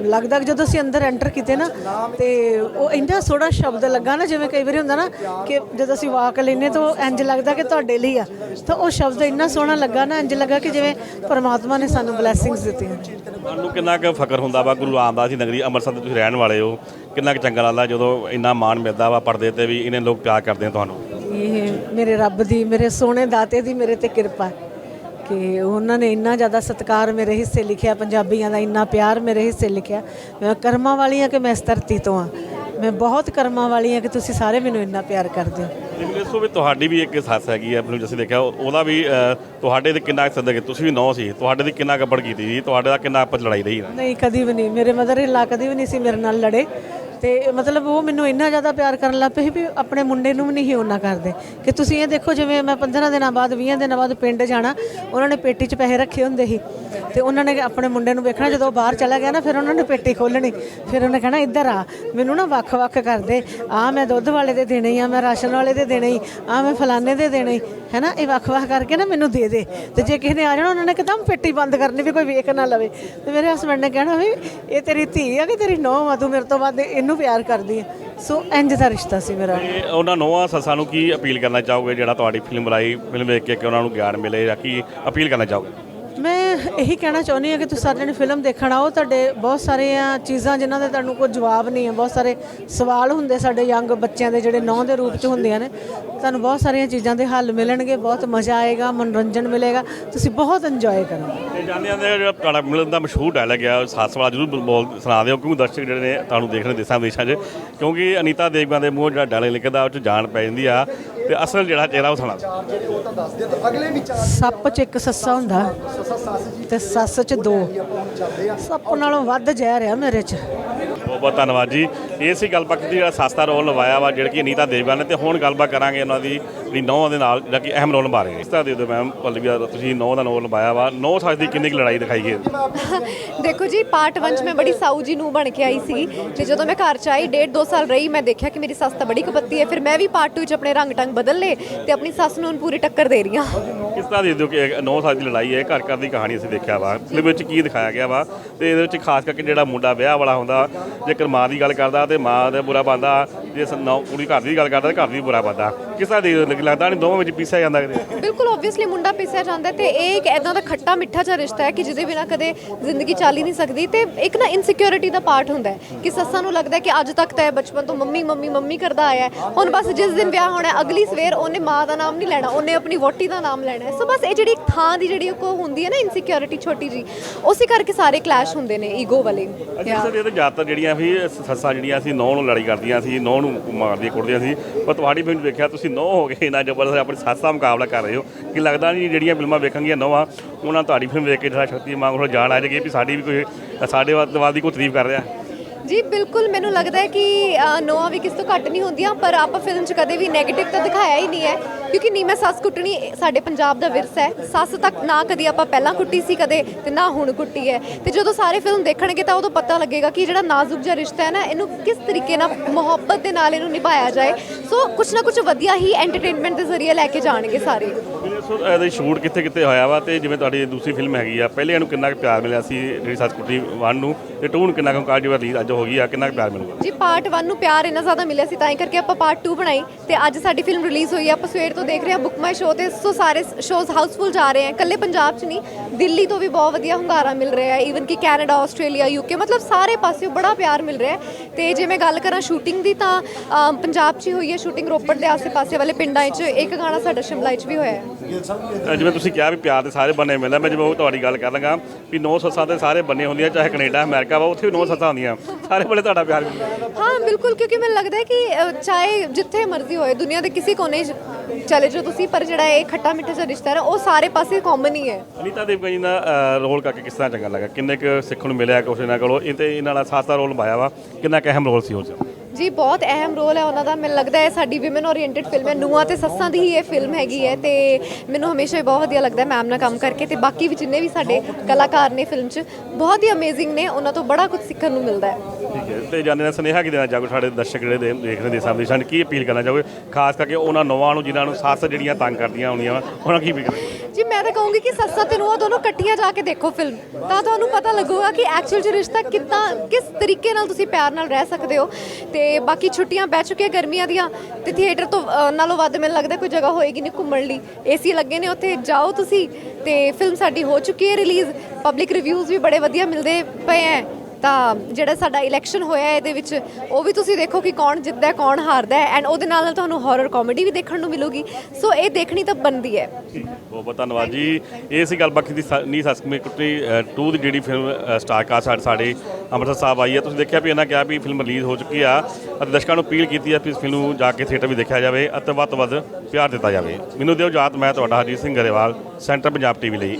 ਲੱਗਦਾ ਕਿ ਜਦੋਂ ਅਸੀਂ ਅੰਦਰ ਐਂਟਰ ਕੀਤੇ ਨਾ ਤੇ ਉਹ ਇੰਨਾ ਸੋਹਣਾ ਸ਼ਬਦ ਲੱਗਾ ਨਾ ਜਿਵੇਂ ਕਈ ਵਾਰੀ ਹੁੰਦਾ ਨਾ ਕਿ ਜਦੋਂ ਅਸੀਂ ਵਾਕ ਲੈਨੇ ਤਾਂ ਉਹ ਇੰਜ ਲੱਗਦਾ ਕਿ ਤੁਹਾਡੇ ਲਈ ਆ। ਤਾਂ ਉਹ ਸ਼ਬਦ ਇੰਨਾ ਸੋਹਣਾ ਲੱਗਾ ਨਾ ਇੰਜ ਲੱਗਾ ਕਿ ਜਿਵੇਂ ਪਰਮਾਤਮਾ ਨੇ ਸਾਨੂੰ ਬਲੇਸਿੰਗਸ ਦਿੱਤੀਆਂ। ਤੁਹਾਨੂੰ ਕਿੰਨਾ ਕੁ ਫਖਰ ਹੁੰਦਾ ਵਾ ਗੁਰੂ ਰਾਮਦਾਸ ਦੀ ਨਗਰੀ ਅੰਮ੍ਰਿਤਸਰ ਦੇ ਤੁਸੀਂ ਰਹਿਣ ਵਾਲੇ ਹੋ? ਕਿੰਨਾ ਕੁ ਚੰਗਾ ਲੱਗਦਾ ਜਦੋਂ ਇੰਨਾ ਮਾਣ ਮਿਲਦਾ ਵਾ ਪਰਦੇ ਤੇ ਵੀ ਇਹਨੇ ਲੋਕ ਪਿਆਰ ਕਰਦੇ ਆ ਤੁਹਾਨੂੰ? ਇਹ ਮੇਰੇ ਰੱਬ ਦੀ ਮੇਰੇ ਸੋਹਣੇ ਦਾਤੇ ਦੀ ਮੇਰੇ ਤੇ ਕਿਰਪਾ ਹੈ। ਕਿ ਉਹਨਾਂ ਨੇ ਇੰਨਾ ਜ਼ਿਆਦਾ ਸਤਿਕਾਰ ਮੇਰੇ ਹਿੱਸੇ ਲਿਖਿਆ ਪੰਜਾਬੀਆਂ ਦਾ ਇੰਨਾ ਪਿਆਰ ਮੇਰੇ ਹਿੱਸੇ ਲਿਖਿਆ। ਮੈਂ ਕਰਮਾਂ ਵਾਲੀ ਹਾਂ ਕਿ ਮੈਂ ਇਸ ਧਰਤੀ ਤੋਂ ਆ ਮੈਂ ਬਹੁਤ ਕਰਮਾਂ ਵਾਲੀ ਹਾਂ ਕਿ ਤੁਸੀਂ ਸਾਰੇ ਮੈਨੂੰ ਇੰਨਾ ਪਿਆਰ ਕਰਦੇ ਹੋ। ਜਿਵੇਂ ਦੱਸੋ ਵੀ ਤੁਹਾਡੀ ਵੀ ਇੱਕ ਸੱਸ ਹੈਗੀ ਆ ਮੈਨੂੰ ਜਿਵੇਂ ਦੇਖਿਆ ਉਹ- ਉਹਦਾ ਵੀ ਤੁਹਾਡੇ ਤੇ ਕਿੰਨਾ ਸਦਕ ਤੁਸੀਂ ਵੀ ਨੌ ਸੀ ਤੁਹਾਡੇ ਤੇ ਕਿੰਨਾ ਕੱਪੜ ਕੀਤੀ ਸੀ? ਤੁਹਾਡੇ ਦਾ ਕਿੰਨਾ ਆਪਸ ਲੜਾਈ ਰਹੀ ਨਹੀਂ ਕਦੀ ਵੀ ਨਹੀਂ। ਮੇਰੇ ਮਦਰ ਇਨ ਲਾ ਕਦੀ ਵੀ ਨਹੀਂ ਸੀ ਮੇਰੇ ਨਾਲ ਲੜੇ। ਤੇ ਮਤਲਬ ਉਹ ਮੈਨੂੰ ਇੰਨਾ ਜ਼ਿਆਦਾ ਪਿਆਰ ਕਰਨ ਲੱਗ ਪਏ ਸੀ ਵੀ ਆਪਣੇ ਮੁੰਡੇ ਨੂੰ ਵੀ ਨਹੀਂ ਸੀ ਉਹਨਾਂ ਕਰਦੇ। ਕਿ ਤੁਸੀਂ ਇਹ ਦੇਖੋ ਜਿਵੇਂ ਮੈਂ 15 ਦਿਨਾਂ ਬਾਅਦ 20 ਦਿਨਾਂ ਬਾਅਦ ਪਿੰਡ ਜਾਣਾ, ਉਹਨਾਂ ਨੇ ਪੇਟੀ 'ਚ ਪੈਸੇ ਰੱਖੇ ਹੁੰਦੇ ਸੀ। ਤੇ ਉਹਨਾਂ ਨੇ ਆਪਣੇ ਮੁੰਡੇ ਨੂੰ ਵੇਖਣਾ, ਜਦੋਂ ਬਾਹਰ ਚਲਾ ਗਿਆ ਨਾ, ਫਿਰ ਉਹਨਾਂ ਨੇ ਪੇਟੀ ਖੋਲਣੀ ਫਿਰ ਉਹਨੇ ਕਹਿਣਾ, ਇੱਧਰ ਆ, ਮੈਨੂੰ ਨਾ ਵੱਖ-ਵੱਖ ਕਰਦੇ ਆ ਮੈਂ ਦੁੱਧ ਵਾਲੇ ਦੇ ਦੇਣੇ ਆ, ਮੈਂ ਰਾਸ਼ਨ ਵਾਲੇ ਦੇ ਦੇਣੇ ਹੀ ਆ ਮੈਂ ਫਲਾਣੇ ਦੇ ਦੇਣੇ। ਹੀ ਹੈਨਾ, ਇਹ ਵੱਖ-ਵੱਖ ਕਰਕੇ ਨਾ ਮੈਨੂੰ ਦੇ ਦੇ। ਤੇ ਜੇ ਕਿਸੇ ਨੇ ਆ ਜਾਣਾ, ਉਹਨਾਂ ਨੇ ਇੱਕਦਮ ਪੇਟੀ ਬੰਦ ਕਰਨੀ ਵੀ ਕੋਈ ਵੇਖ ਨਾ ਲਵੇ। ਤੇ ਮੇਰੇ ਹਸਬੰਡ ਨੇ ਕਹਿਣਾ ਵੀ, ਇਹ ਤੇਰੀ ਧੀ ਆ ਕਿ ਤੇਰੀ ਨੂੰਹ ਆ? ਤੂੰ ਮੇਰੇ ਤੋਂ ਵੱਧ ਇਹਨੂੰ ਪਿਆਰ ਕਰਦੀ ਹੈ। ਸੋ ਇੰਜ ਦਾ ਰਿਸ਼ਤਾ ਸੀ ਮੇਰਾ। ਤੇ ਉਹਨਾਂ ਨੌਵਾਂ ਸੱਸਾਂ ਨੂੰ ਕੀ ਅਪੀਲ ਕਰਨਾ ਚਾਹੋਗੇ ਜਿਹੜਾ ਤੁਹਾਡੀ ਫਿਲਮ ਬਣਾਈ ਫਿਲਮ ਵੇਖ ਕੇ ਕਿ ਉਹਨਾਂ ਨੂੰ ਗਿਆਨ ਮਿਲੇ ਜਾਂ ਕੀ ਅਪੀਲ ਕਰਨਾ ਚਾਹੋਗੇ? ਮੈਂ ਇਹੀ ਕਹਿਣਾ ਚਾਹੁੰਦੀ ਹਾਂ ਕਿ ਤੁਸੀਂ ਸਾਰੇ ਜਣੇ ਫਿਲਮ ਦੇਖਣ ਆਓ। ਤੁਹਾਡੇ ਬਹੁਤ ਸਾਰੀਆਂ ਚੀਜ਼ਾਂ ਜਿਨ੍ਹਾਂ ਦੇ ਤੁਹਾਨੂੰ ਕੋਈ ਜਵਾਬ ਨਹੀਂ ਹੈ। ਬਹੁਤ ਸਾਰੇ ਸਵਾਲ ਹੁੰਦੇ ਸਾਡੇ ਯੰਗ ਬੱਚਿਆਂ ਦੇ ਜਿਹੜੇ ਨੌ ਦੇ ਰੂਪ 'ਚ ਹੁੰਦੀਆਂ ਨੇ। ਤੁਹਾਨੂੰ ਬਹੁਤ ਸਾਰੀਆਂ ਚੀਜ਼ਾਂ ਦੇ ਹੱਲ ਮਿਲਣਗੇ, ਬਹੁਤ ਮਜ਼ਾ ਆਏਗਾ, ਮਨੋਰੰਜਨ ਮਿਲੇਗਾ। ਤੁਸੀਂ ਬਹੁਤ ਇੰਜੋਏ ਕਰੋਗੇ ਤੇ ਜਾਂਦੇ ਜਾਂਦੇ ਜਿਹੜਾ ਤੁਹਾਡਾ ਮਿਲਣ ਦਾ ਮਸ਼ਹੂਰ ਡਾਇਲੌਗ ਆ, ਉਹ ਸੱਸ ਵਾਲਾ ਜ਼ਰੂਰ ਬੋਲ ਸੁਣਾ ਦਿਓ। ਕਿਉਂਕਿ ਦਰਸ਼ਕ ਜਿਹੜੇ ਨੇ ਤੁਹਾਨੂੰ ਦੇਖ ਰਹੇ ਦੇਸਾਂ ਵਿਦੇਸ਼ਾਂ 'ਚ। ਕਿਉਂਕਿ ਅਨੀਤਾ ਦੇਵਗਨ ਦੇ ਮੂੰਹ ਜਿਹੜਾ ਡਾਇਲੌਗ ਨਿਕਲਦਾ ਉਹ 'ਚ ਜਾਨ ਪੈ ਜਾਂਦੀ ਆ। ਤੇ ਅਸਲ ਜਿਹੜਾ ਚਿਹਰਾ ਉਹ ਸੁਣਾ ਦਿਓ। ਸੱਪ 'ਚ ਇੱਕ ਸੱਸਾ ਹੁੰਦਾ। ਤੇ ਸੱਸ 'ਚ ਦੋ। ਸੱਪ ਨਾਲੋਂ ਵੱਧ ਜ਼ਹਿਰ ਆ ਮੇਰੇ 'ਚ। ਬਹੁਤ ਬਹੁਤ ਧੰਨਵਾਦ ਜੀ। ਇਹ ਸੀ ਗੱਲਬਾਤ ਦੀ ਜਿਹੜਾ ਸਸਤਾ ਰੋਲ ਨਿਭਾਇਆ ਵਾ ਜਿਹੜਾ ਕਿ ਅਨੀਤਾ ਦੇਵਗਨ ਨੇ ਤੇ ਹੁਣ ਗੱਲਬਾਤ ਕਰਾਂਗੇ ਉਹਨਾਂ ਦੀ ਜਿਹੜੀ ਨੌਂ ਦੇ ਨਾਲ ਜਿਹੜਾ ਕਿ ਅਹਿਮ ਰੋਲ ਨਿਭਾ ਰਹੇ ਨੇ। ਇਸ ਤਰ੍ਹਾਂ ਦੇ ਦਿਓ ਮੈਮ ਪੱਲਵੀਆ ਤੁਸੀਂ ਨੌਂ ਦਾ ਰੋਲ ਨਿਭਾਇਆ ਵਾ। ਨੌਂ ਸੱਸ ਦੀ ਕਿੰਨੀ ਕੁ ਲੜਾਈ ਦਿਖਾਈ ਗਈ ਦੇਖੋ ਜੀ ਪਾਰਟ 1 ਚ ਮੈਂ ਬੜੀ ਸਾਊ ਜੀ ਨੂੰ ਬਣ ਕੇ ਆਈ ਸੀ ਤੇ ਜਦੋਂ ਮੈਂ ਘਰ ਚ ਆਈ ਡੇਢ ਦੋ ਸਾਲ ਰਹੀ ਮੈਂ ਦੇਖਿਆ ਕਿ ਮੇਰੀ ਸੱਸ ਤਾਂ ਬੜੀ ਕਪੱਤੀ ਹੈ। ਫਿਰ ਮੈਂ ਵੀ ਪਾਰਟ 2 ਚ ਆਪਣੇ ਰੰਗ ਟੰਗ ਬਦਲ ਲਏ ਤੇ ਆਪਣੀ ਸੱਸ ਨੂੰ ਹੁਣ ਪੂਰੀ ਟੱਕਰ ਦੇ ਰਹੀ ਹਾਂ। ਕਿਸ ਤਰ੍ਹਾਂ ਦੇ ਦਿਓ ਕਿ ਨੌ ਸਾਲ ਦੀ ਲੜਾਈ ਹੈ ਘਰ ਘਰ ਦੀ ਕਹਾਣੀ ਅਸੀਂ ਦੇਖਿਆ ਵਾ ਫਿਲਮ ਵਿੱਚ ਕੀ ਦਿਖਾਇਆ ਗਿਆ ਵਾ ਤੇ ਇਹਦੇ ਵਿੱਚ ਖਾਸ ਕਰਕੇ ਜਿਹੜਾ ਮੁੰਡਾ ਵਿਆਹ ਵਾਲਾ ਹੁੰਦਾ ਜੇਕਰ ਮਾਂ ਦੀ ਗੱਲ ਕਰਦਾ ਤੇ ਮਾਂ ਦਾ ਬੁਰਾ ਪਾਉਂਦਾ ਜੇ ਨੌ ਕੁੜੀ ਘਰ ਦੀ ਗੱਲ ਕਰਦਾ ਤੇ ਘਰ ਦੀ ਬੁਰਾ ਪਾਉਂਦਾ ਕਿਸ ਦੇ ਲੱਗਦਾ ਨਹੀਂ ਦੋਵਾਂ ਵਿੱਚ ਪੀਸਿਆ ਜਾਂਦਾ ਕਿਤੇ। ਬਿਲਕੁਲ ਆਬਵੀਅਸਲੀ ਮੁੰਡਾ ਪਿਸਿਆ ਜਾਂਦਾ ਤੇ ਇਹ ਇੱਕ ਐਦਾਂ ਦਾ ਖੱਟਾ ਮਿੱਠਾ ਜਿਹਾ ਰਿਸ਼ਤਾ ਹੈ ਕਿ ਜਿਹਦੇ ਬਿਨਾ ਕਦੇ ਜ਼ਿੰਦਗੀ ਚੱਲ ਹੀ ਨਹੀਂ ਸਕਦੀ ਤੇ ਇੱਕ ਨਾ ਇਨਸਿਕਿਉਰਿਟੀ ਦਾ ਪਾਰਟ ਹੁੰਦਾ ਹੈ ਕਿ ਸੱਸਾਂ ਨੂੰ ਲੱਗਦਾ ਕਿ ਅੱਜ ਤੱਕ ਤਾਂ ਬਚਪਨ ਤੋਂ ਮੰਮੀ ਮੰਮੀ ਮੰਮੀ ਕਰਦਾ ਆਇਆ ਹੁਣ ਬਸ ਜਿਸ ਦਿਨ ਵਿਆਹ ਹੋਣਾ ਹੈ, ਅਗਲੀ ਸਵੇਰ ਉਹਨੇ ਮਾਂ ਦਾ ਨਾਮ ਨਹੀਂ ਲੈਣਾ ਉਹਨੇ ਆਪਣੀ ਵੋਟੀ ਦਾ ਨਾਮ ਲੈਣਾ ਸੋ ਬਸ ਇਹ ਜਿਹੜੀ ਥਾਂ ਦੀ ਜਿਹੜੀ ਕੋ ਹੁੰਦੀ ਹੈ ਨਾ ਇਨਸਿਕਿਉਰਿਟੀ ਛੋਟੀ ਜੀ ਉਸੇ ਕਰਕੇ ਸਾਰੇ ਕਲੈਸ਼ ਹੁੰਦੇ ਨੇ ਈਗੋ ਵਾਲੇ। ਸਰ ਇਹ ਤਾਂ ਜ਼ਿਆਦਾਤਰ ਜਿਹੜੀਆਂ ਵੀ ਸੱਸਾਂ ਜਿਹੜੀਆਂ ਸੀ, ਨੌ ਨੂੰ ਲੜਾਈ ਕਰਦੀਆਂ ਸੀ, ਨੌ ਨੂੰ ਮਾਰਦੀਆਂ ਕੁੱਟਦੀਆਂ ਸੀ। ਪਰ ਤੁਹਾਡੀ ਫਿਲਮ ਦੇਖਿਆ ਤੁਸੀਂ ਨੌ ਹੋ ਗਏ ਨਾ ਜ਼ਬਰਦਸਤ ਆਪਣੀ ਸੱਸ ਦਾ ਮੁਕਾਬਲਾ ਕਰ ਰਹੇ ਹੋ। ਕਿ ਲੱਗਦਾ ਨਹੀਂ ਜਿਹੜੀਆਂ ਫਿਲਮਾਂ ਵੇਖਣਗੀਆਂ ਨੌਵਾਂ ਉਹਨਾਂ ਤੁਹਾਡੀ ਫਿਲਮ ਵੇਖ ਕੇ ਜਿਹੜਾ ਸ਼ਕਤੀ ਮੰਗ ਹੋ ਜਾਣ ਆ ਜਾਏਗੀ ਵੀ ਸਾਡੀ ਵੀ ਕੋਈ, ਸਾਡੇ ਵੱਲ ਕੋਈ ਤਾਰੀਫ ਕਰ ਰਿਹਾ? ਜੀ ਬਿਲਕੁਲ ਮੈਨੂੰ ਲੱਗਦਾ ਹੈ ਕਿ ਅ, ਨੋਆ ਵੀ ਕਿਸ ਤੋਂ ਘੱਟ ਨਹੀਂ ਹੁੰਦੀਆਂ ਪਰ ਆਪਾਂ ਫਿਲਮ 'ਚ ਕਦੇ ਵੀ 네ਗੇਟਿਵ ਤਾਂ ਦਿਖਾਇਆ ਹੀ ਨਹੀਂ ਹੈ ਕਿਉਂਕਿ ਨੀ ਮੈਂ ਸੱਸ ਕੁੱਟਣੀ ਸਾਡੇ ਪੰਜਾਬ ਦਾ ਵਿਰਸਾ ਹੈ। ਸੱਸ ਤੱਕ ਨਾ ਕਦੀ ਆਪਾਂ ਪਹਿਲਾਂ ਕੁੱਟੀ ਸੀ ਕਦੇ ਤੇ ਨਾ ਹੁਣ ਕੁੱਟੀ ਹੈ। ਤੇ ਜਦੋਂ ਸਾਰੇ ਫਿਲਮ ਦੇਖਣਗੇ ਤਾਂ ਉਦੋਂ ਪਤਾ ਲੱਗੇਗਾ ਕਿ ਜਿਹੜਾ ਨਾਜ਼ੁਕ ਜਿਹਾ ਰਿਸ਼ਤਾ ਹੈ ਨਾ ਇਹਨੂੰ ਕਿਸ ਤਰੀਕੇ ਨਾਲ ਮੁਹੱਬਤ ਦੇ ਨਾਲ ਇਹਨੂੰ ਨਿਭਾਇਆ ਜਾਏ। ਸੋ ਕੁਛ ਨਾ ਕੁਛ ਵਧੀਆ ਹੀ ਐਂਟਰਟੇਨਮੈਂਟ ਦੇ ਜ਼ਰੀਏ ਲੈ ਕੇ ਜਾਣਗੇ ਸਾਰੇ। ਵੀਰੇ, ਸੋ ਇਹਦਾ ਸ਼ੂਟ ਕਿੱਥੇ ਕਿੱਥੇ ਹੋਇਆ ਵਾ ਤੇ ਜਿਵੇਂ ਤੁਹਾਡੀ ਦੂਸਰੀ ਫਿਲਮ ਹੈਗੀ ਆ ਪਹਿਲੇ ਇਹਨੂੰ ਕਿੰਨਾ ਕੁ ਪਿਆਰ ਮਿਲਿਆ ਸੀ ਜਿਹੜੀ ਸੱਚ ਕੁੱਟੀ 1 ਨੂੰ? ਤੇ 2 ਨੂੰ ਕਿੰਨਾ ਕੁ ਕਾਰਜ ਰਿਲੀਜ਼ ਅੱਜ ਹੋ ਗਈ ਆ ਕਿੰਨਾ ਪਿਆਰ ਮਿਲੂਗਾ? ਜੀ ਪਾਰਟ 1 ਨੂੰ ਪਿਆਰ ਇੰਨਾ ਜ਼ਿਆਦਾ ਮਿਲਿਆ ਸੀ ਤਾਂ ਹੀ ਕਰਕੇ ਆਪਾਂ ਪਾਰਟ 2 ਬਣਾਈ ਤੇ ਅੱਜ ਸਾਡੀ ਫਿਲਮ ਰਿਲੀਜ਼ ਹੋਈ ਹੈ ਆਪਾਂ ਸਵੇਰ ਤੋਂ ਦੇਖ ਰਹੇ ਹਾਂ ਬੁੱਕ ਮਾਈ ਸ਼ੋ ਤੇ ਸੋ ਸਾਰੇ ਸ਼ੋਜ਼ ਹਾਊਸਫੁੱਲ ਜਾ ਰਹੇ ਹੈ ਇਕੱਲੇ ਪੰਜਾਬ 'ਚ ਨਹੀਂ ਦਿੱਲੀ ਤੋਂ ਵੀ ਬਹੁਤ ਵਧੀਆ ਹੁੰਗਾਰਾ ਮਿਲ ਰਿਹਾ ਹੈ ਈਵਨ ਕਿ ਕੈਨੇਡਾ ਆਸਟ੍ਰੇਲੀਆ ਯੂਕੇ ਮਤਲਬ ਸਾਰੇ ਪਾਸੇ ਬੜਾ ਪਿਆਰ ਮਿਲ ਰਿਹਾ ਹੈ ਤੇ ਜੇ ਮੈਂ ਗੱਲ ਕਰਾਂ ਸ਼ੂਟਿੰਗ ਦੀ ਤਾਂ ਅਮ, ਪੰਜਾਬ 'ਚ ਹੀ ਹੋਈ ਹੈ ਸ਼ੂਟਿੰਗ ਰੋਪੜ ਦੇ ਆਸ-ਪਾਸੇ ਵਾਲੇ ਪਿੰਡਾਂ 'ਚ ਇੱਕ ਗਾਣਾ ਸਾਡਾ ਸ਼ਿਮਲਾ 'ਚ ਵੀ ਹੋਇਆ ਹੈ ਅ, ਜਿਵੇਂ ਤੁਸੀਂ ਕਿਹਾ ਵੀ ਪਿਆਰ ਦੇ ਸਾਰੇ ਬੰਨੇ ਮਿਲਦਾ ਮੈਂ ਜਿਵੇਂ ਉਹ ਤੁਹਾਡੀ ਗੱਲ ਕਰ ਲਗਾ ਵੀ ਨੌ ਸੱਸਾਂ ਦੇ ਸਾਰੇ ਬੰਨੇ ਹੁੰਦੀਆਂ ਚਾਹੇ ਕੈਨੇਡਾ ਅਮਰੀਕਾ ਵਾ ਉੱਥੇ ਵੀ ਨੌ ਸੱਸਾਂ ਹੁੰਦੀਆਂ। ਸਾਰੇ ਬੜੇ ਤੁਹਾਡਾ ਪਿਆਰ ਮਿਲਦਾ ਹਾਂ ਬਿਲਕੁਲ ਕਿਉਂਕਿ ਮੈਨੂੰ ਲੱਗਦਾ ਹੈ ਕਿ ਚਾਹੇ ਜਿੱਥੇ ਮਰਜ਼ੀ ਹੋਏ ਦੁਨੀਆ ਦੇ ਕਿਸੇ ਕੋਨੇ 'ਚ ਚਲੇ ਜਾਓ ਤੁਸੀਂ ਪਰ ਜਿਹੜਾ ਇਹ ਖੱਟਾ ਮਿੱਠਾ ਜਿਹਾ ਰਿਸ਼ਤਾ ਹੈ ਉਹ ਸਾਰੇ ਪਾਸੇ ਕਾਮਨ ਹੀ ਹੈ। ਅਨੀਤਾ ਦੇਵਗਨ ਜੀ ਦਾ ਰੋਲ ਕਰਕੇ ਕਿਸ ਤਰ੍ਹਾਂ ਚੰਗਾ ਲੱਗਾ? ਕਿੰਨੇ ਕੁ ਸਿੱਖਣ ਨੂੰ ਮਿਲਿਆ ਕੁਛ ਇਹਨਾਂ ਕੋਲੋਂ? ਇਹ ਤੇ ਇਹਨਾਂ ਦਾ ਸਾਸਾ ਰੋਲ ਨਿਭਾਇਆ ਵਾ। ਕਿੰਨਾ ਕੁ ਅਹਿਮ ਰੋਲ ਸੀ ਉਹ 'ਚ? ਜੀ ਬਹੁਤ ਅਹਿਮ ਰੋਲ ਹੈ ਉਹਨਾਂ ਦਾ। ਮੈਨੂੰ ਲੱਗਦਾ ਹੈ ਸਾਡੀ ਔਮਨ ਓਰੀਐਂਟਡ ਫਿਲਮ ਹੈ। ਨੂੰਹਾਂ ਤੇ ਸੱਸਾਂ ਦੀ ਹੀ ਇਹ ਫਿਲਮ ਹੈਗੀ ਹੈ ਤੇ ਮੈਨੂੰ ਹਮੇਸ਼ਾ ਹੀ ਬਹੁਤ ਵਧੀਆ ਲੱਗਦਾ ਹੈ ਮੈਮ ਨਾਲ ਕੰਮ ਕਰਕੇ ਤੇ ਬਾਕੀ ਵੀ ਜਿੰਨੇ ਵੀ ਸਾਡੇ ਕਲਾਕਾਰ ਨੇ ਫਿਲਮ 'ਚ ਬਹੁਤ ਹੀ ਅਮੇਜ਼ਿੰਗ ਨੇ। ਉਹਨਾਂ ਤੋਂ ਬੜਾ ਕੁਝ ਸਿੱਖਣ ਨੂੰ ਮਿਲਦਾ ਹੈ। ਠੀਕ ਹੈ। ਤੇ ਜਾਣੇ ਦਾ ਸੁਨੇਹਾ ਕੀ ਦੇਣਾ ਚਾਹੋਗੇ ਸਾਡੇ ਦਰਸ਼ਕ ਜਿਹੜੇ ਦੇ- ਦੇਖ ਰਹੇ ਦੇਸਾਂ ਵਿਦੇਸ਼ਾਂ ਨੂੰ ਕੀ ਅਪੀਲ ਕਰਨਾ ਚਾਹੋਗੇ? ਖਾਸ ਕਰਕੇ ਉਹਨਾਂ ਨੌਵਾਂ ਨੂੰ ਜਿਨ੍ਹਾਂ ਨੂੰ ਸੱਸ ਜਿਹੜੀਆਂ ਤੰਗ ਕਰਦੀਆਂ ਹੁੰਦੀਆਂ ਵਾ ਉਹਨਾਂ ਕੀ ਅਪੀਲ ਕਰਨਾ ਜੀ ਮੈਂ ਤਾਂ ਕਹੂੰਗੀ ਕਿ ਸੱਸਾਂ ਤੇ ਨੂੰਹਾਂ ਦੋਨੋਂ ਇਕੱਠੀਆਂ ਜਾ ਕੇ ਦੇਖੋ ਫਿਲਮ ਤਾਂ ਤੁਹਾਨੂੰ ਪਤਾ ਲੱਗੂਗਾ ਕਿ ਐਕਚੁਅਲ ਚ ਰਿਸ਼ਤਾ ਕਿੱਦਾਂ ਕਿਸ ਤਰੀਕੇ ਨਾਲ ਤੁਸੀਂ ਪਿਆਰ ਨਾਲ ਰਹਿ ਸਕਦੇ ਹੋ। ਤੇ ਬਾਕੀ ਛੁੱਟੀਆਂ ਬਹਿ ਚੁੱਕੀਆਂ ਗਰਮੀਆਂ ਦੀਆਂ ਤੇ ਥੀਏਟਰ ਤੋਂ ਅ, ਨਾਲੋਂ ਵੱਧ ਮੈਨੂੰ ਲੱਗਦਾ ਕੋਈ ਜਗ੍ਹਾ ਹੋਏਗੀ ਨਹੀਂ ਘੁੰਮਣ ਲਈ। ਏਸੀ ਲੱਗੇ ਨੇ ਉੱਥੇ ਜਾਓ ਤੁਸੀਂ। ਤੇ ਫਿਲਮ ਸਾਡੀ ਹੋ ਚੁੱਕੀ ਹੈ ਰਿਲੀਜ਼ ਪਬਲਿਕ ਰਿਵਿਊਜ਼ ਵੀ ਬੜੇ ਵਧੀਆ ਮਿਲਦੇ ਪਏ ਹੈ। ਤਾਂ ਜਿਹੜਾ ਸਾਡਾ ਇਲੈਕਸ਼ਨ ਹੋਇਆ ਇਹਦੇ ਵਿੱਚ, ਉਹ ਵੀ ਤੁਸੀਂ ਦੇਖੋ ਕਿ ਕੌਣ ਜਿੱਤਦਾ ਹੈ ਕੌਣ ਹਾਰਦਾ ਹੈ ਐਂਡ ਉਹਦੇ ਨਾਲ ਨਾਲ ਤੁਹਾਨੂੰ ਹਾਰਰ ਕਾਮੇਡੀ ਵੀ ਦੇਖਣ ਨੂੰ ਮਿਲੂਗੀ। ਸੋ ਇਹ ਦੇਖਣੀ ਤਾਂ ਬਣਦੀ ਹੈ। ਬਹੁਤ ਬਹੁਤ ਧੰਨਵਾਦ ਜੀ। ਇਹ ਸੀ ਗੱਲ ਬਾਕੀ ਦੀ ਸ- ਨੀ ਸੱਸ ਕੁੱਟੀ 2 ਦੀ ਜਿਹੜੀ ਫਿਲਮ ਸਟਾਰ ਕਾਸਟ ਸਾਡੇ ਸਾਡੇ ਅੰਮ੍ਰਿਤਸਰ ਸਾਹਿਬ ਆਈ ਹੈ। ਤੁਸੀਂ ਦੇਖਿਆ ਵੀ ਇਹਨਾਂ ਕਿਹਾ ਵੀ ਫਿਲਮ ਰਿਲੀਜ਼ ਹੋ ਚੁੱਕੀ ਆ, ਅਤੇ ਦਰਸ਼ਕਾਂ ਨੂੰ ਅਪੀਲ ਕੀਤੀ ਹੈ ਕਿ ਇਸ ਫਿਲਮ ਨੂੰ ਜਾ ਕੇ ਥੀਏਟਰ ਵੀ ਦੇਖਿਆ ਜਾਵੇ ਅਤੇ ਵੱਧ ਤੋਂ ਵੱਧ ਪਿਆਰ ਦਿੱਤਾ ਜਾਵੇ। ਮੈਨੂੰ ਦਿਓ ਜਾਤ ਮੈਂ ਤੁਹਾਡਾ ਹਰਜੀਤ ਸਿੰਘ ਗਰੇਵਾਲ ਸੈਂਟਰ ਪੰਜਾਬ ਟੀਵੀ ਲਈ।